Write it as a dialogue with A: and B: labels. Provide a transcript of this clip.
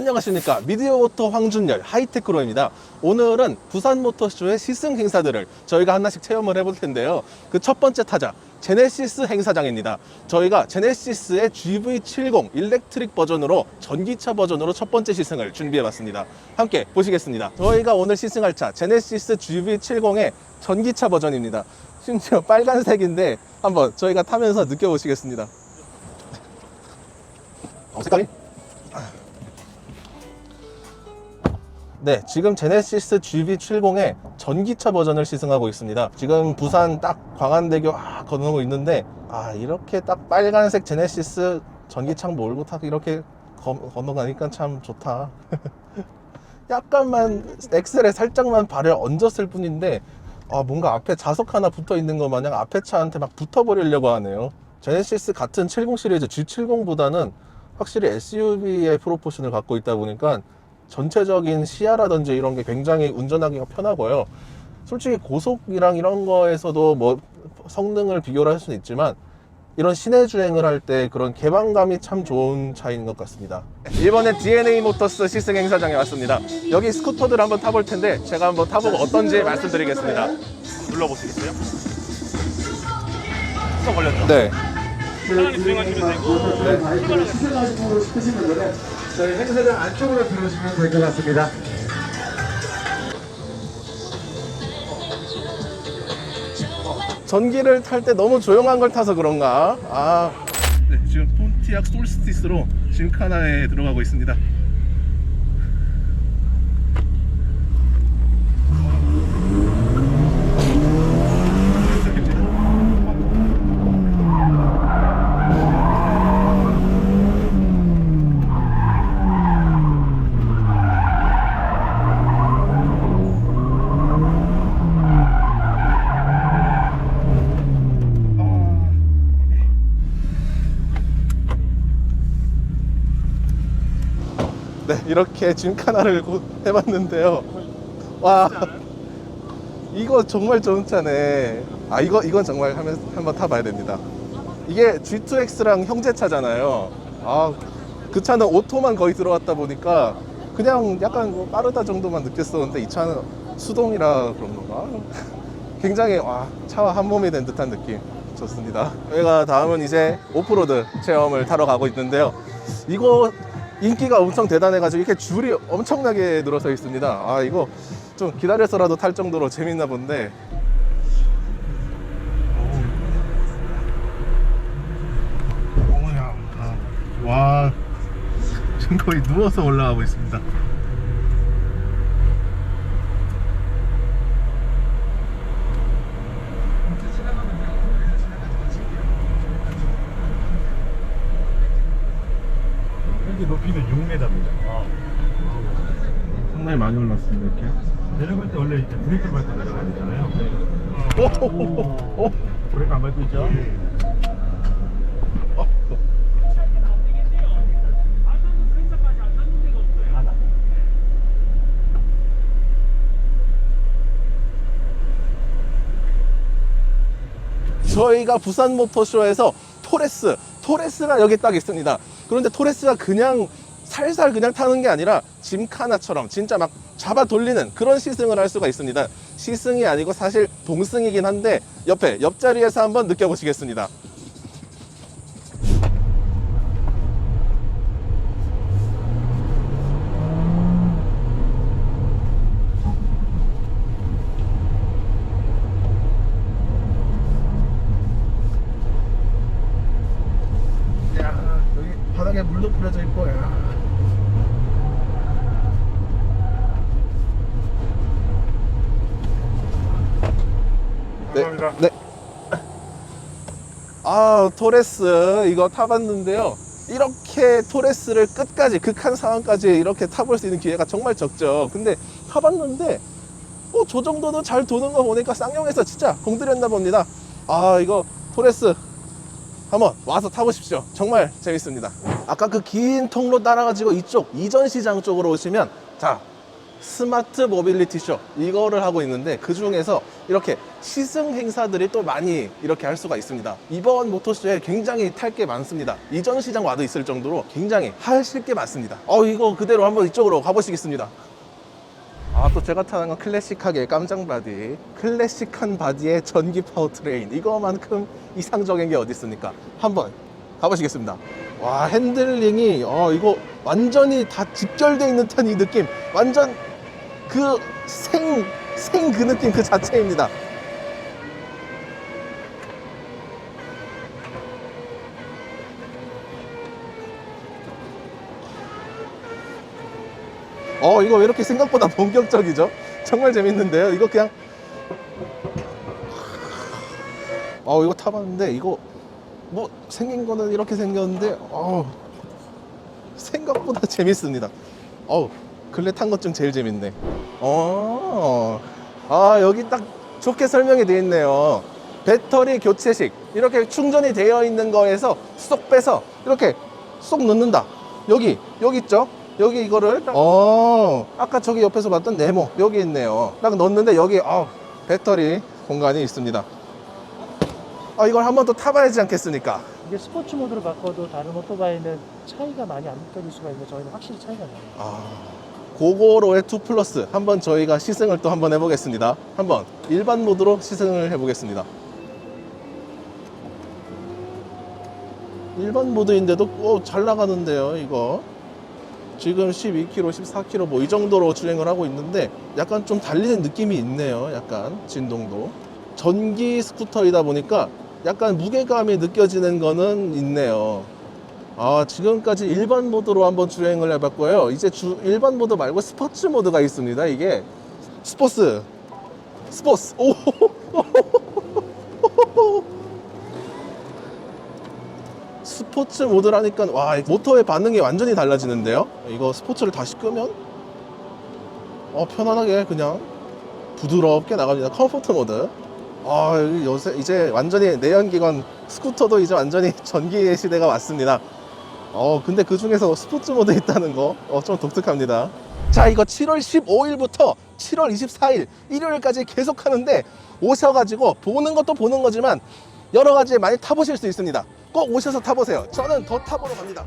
A: 안녕하십니까. 미디어모터 황준열 하이테크로입니다. 오늘은 부산모터쇼의 시승 행사들을 저희가 하나씩 체험을 해볼 텐데요. 그 첫 번째 타자 제네시스 행사장입니다. 저희가 제네시스의 GV70 일렉트릭 버전으로 전기차 버전으로 첫 번째 시승을 준비해 봤습니다. 함께 보시겠습니다. 저희가 오늘 시승할 차 제네시스 GV70의 전기차 버전입니다. 심지어 빨간색인데 한번 저희가 타면서 느껴보시겠습니다. 어, 색깔이 네, 지금 제네시스 GV70의 전기차 버전을 시승하고 있습니다. 지금 부산 딱 광안대교 아, 건너고 있는데 아 이렇게 딱 빨간색 제네시스 전기창 몰고 타고 이렇게 거- 건너가니까 참 좋다. 약간만 엑셀에 살짝만 발을 얹었을 뿐인데 아 뭔가 앞에 자석 하나 붙어 있는 것 마냥 앞에 차한테 막 붙어 버리려고 하네요. 제네시스 같은 70 시리즈 G70보다는 확실히 SUV의 프로포션을 갖고 있다 보니까 전체적인 시야라든지 이런 게 굉장히 운전하기가 편하고요. 솔직히 고속이랑 이런 거에서도 뭐 성능을 비교를 할 수는 있지만 이런 시내 주행을 할 때 그런 개방감이 참 좋은 차인 것 같습니다. 이번에 DNA 모터스 시승 행사장에 왔습니다. 여기 스쿠터들 한번 타볼 텐데 제가 한번 타보고 어떤지 말씀드리겠습니다.
B: 눌러보시겠어요? 수성 걸렸죠?
A: 네.
B: 편하게 주행하시면 되고
C: 시승하시고 싶으신 분들은 저희 행사장 안쪽으로 들어오시면 될 것 같습니다.
A: 전기를 탈 때 너무 조용한 걸 타서 그런가? 아. 네, 지금 폰티악 솔스티스로 짐카나에 들어가고 있습니다. 이렇게 짐카나를 고- 해봤는데요. 와, 이거 정말 좋은 차네. 아, 이거 이건 정말 하면 한번 타봐야 됩니다. 이게 G2X랑 형제차잖아요. 아, 그 차는 오토만 거의 들어왔다 보니까 그냥 약간 뭐 빠르다 정도만 느꼈었는데 이 차는 수동이라 그런 건가? 굉장히 와, 차와 한 몸이 된 듯한 느낌. 좋습니다. 저희가 다음은 이제 오프로드 체험을 타러 가고 있는데요. 이거 인기가 엄청 대단해가지고 이렇게 줄이 엄청나게 늘어서 있습니다. 아 이거 좀 기다려서라도 탈 정도로 재밌나 본데. 어머야, 아, 와 지금 거의 누워서 올라가고 있습니다.
D: 현재 높이는 6m입니다.
A: 상당히 많이 올랐습니다 이렇게.
D: 내려갈 때 원래 이제 브레이크를 밟고 내려가야 되잖아요.
A: 오호호호.
D: 브레이크 안 밟고 있죠?
A: 저희가 부산 모터쇼에서 토레스, 토레스가 여기 딱 있습니다. 그런데 토레스가 그냥 살살 그냥 타는 게 아니라 짐카나처럼 진짜 막 잡아 돌리는 그런 시승을 할 수가 있습니다. 시승이 아니고 사실 동승이긴 한데 옆에 옆자리에서 한번 느껴보시겠습니다. 야, 여기 바닥에 물도 뿌려져 있고, 야. 네,
D: 감사합니다.
A: 네. 아, 토레스 이거 타봤는데요. 이렇게 토레스를 끝까지 극한 상황까지 이렇게 타볼 수 있는 기회가 정말 적죠. 근데 타봤는데 어, 저 정도도 잘 도는 거 보니까 쌍용에서 진짜 공들였나 봅니다. 아, 이거 토레스 한번 와서 타보십시오. 정말 재밌습니다. 아까 그 긴 통로 따라가지고 이쪽 이전 시장 쪽으로 오시면 자 스마트 모빌리티 쇼 이거를 하고 있는데 그 중에서 이렇게 시승 행사들이 또 많이 이렇게 할 수가 있습니다. 이번 모터쇼에 굉장히 탈 게 많습니다. 이전 시장 와도 있을 정도로 굉장히 하실 게 많습니다. 어 이거 그대로 한번 이쪽으로 가보시겠습니다. 아또 제가 타는 건 클래식하게 깜장 바디 클래식한 바디에 전기 파워트레인 이거만큼 이상적인 게 어디 있습니까 한번 가보시겠습니다 와 핸들링이 어 이거 완전히 다 직결돼 있는 듯한 이 느낌 완전 그 생 생 그 느낌 그 자체입니다 어 이거 왜 이렇게 생각보다 본격적이죠? 정말 재밌는데요. 이거 그냥 어 이거 타봤는데 이거 뭐 생긴 거는 이렇게 생겼는데 어 생각보다 재밌습니다. 어우 근래 탄 것 중 제일 재밌네. 어. 아 여기 딱 좋게 설명이 되어 있네요. 배터리 교체식 이렇게 충전이 되어 있는 거에서 쏙 빼서 이렇게 쏙 넣는다. 여기 여기 있죠? 여기 이거를 어 아까 저기 옆에서 봤던 네모 여기 있네요. 딱 넣었는데 여기 어 배터리 공간이 있습니다. 아 이걸 한 번 더 타봐야 하지 않겠습니까?
E: 이게 스포츠 모드로 바꿔도 다른 오토바이는 차이가 많이 안 느껴질 수가 있는데 저희는 확실히 차이가 나요.
A: 아, 고고로의 2 플러스 한번 저희가 시승을 또 한번 해보겠습니다. 한번 일반 모드로 시승을 해보겠습니다. 일반 모드인데도 어, 잘 나가는데요, 이거. 지금 12km, 14km 뭐 이 정도로 주행을 하고 있는데 약간 좀 달리는 느낌이 있네요. 약간 진동도. 전기 스쿠터이다 보니까 약간 무게감이 느껴지는 거는 있네요. 아, 지금까지 일반 모드로 한번 주행을 해봤고요. 이제 주, 일반 모드 말고 스포츠 모드가 있습니다. 이게 스포츠, 스포츠. 오, 스포츠 모드라니까 와 모터의 반응이 완전히 달라지는데요. 이거 스포츠를 다시 끄면 어 편안하게 그냥 부드럽게 나갑니다. 컴포트 모드. 아 요새 이제 완전히 내연기관 스쿠터도 이제 완전히 전기의 시대가 왔습니다. 어 근데 그 중에서 스포츠 모드 있다는 거어좀 독특합니다. 자 이거 7월 15일부터 7월 24일 일요일까지 계속 하는데 오셔가지고 보는 것도 보는 거지만 여러 가지 많이 타보실 수 있습니다. 꼭 오셔서 타보세요. 저는 더 타보러 갑니다.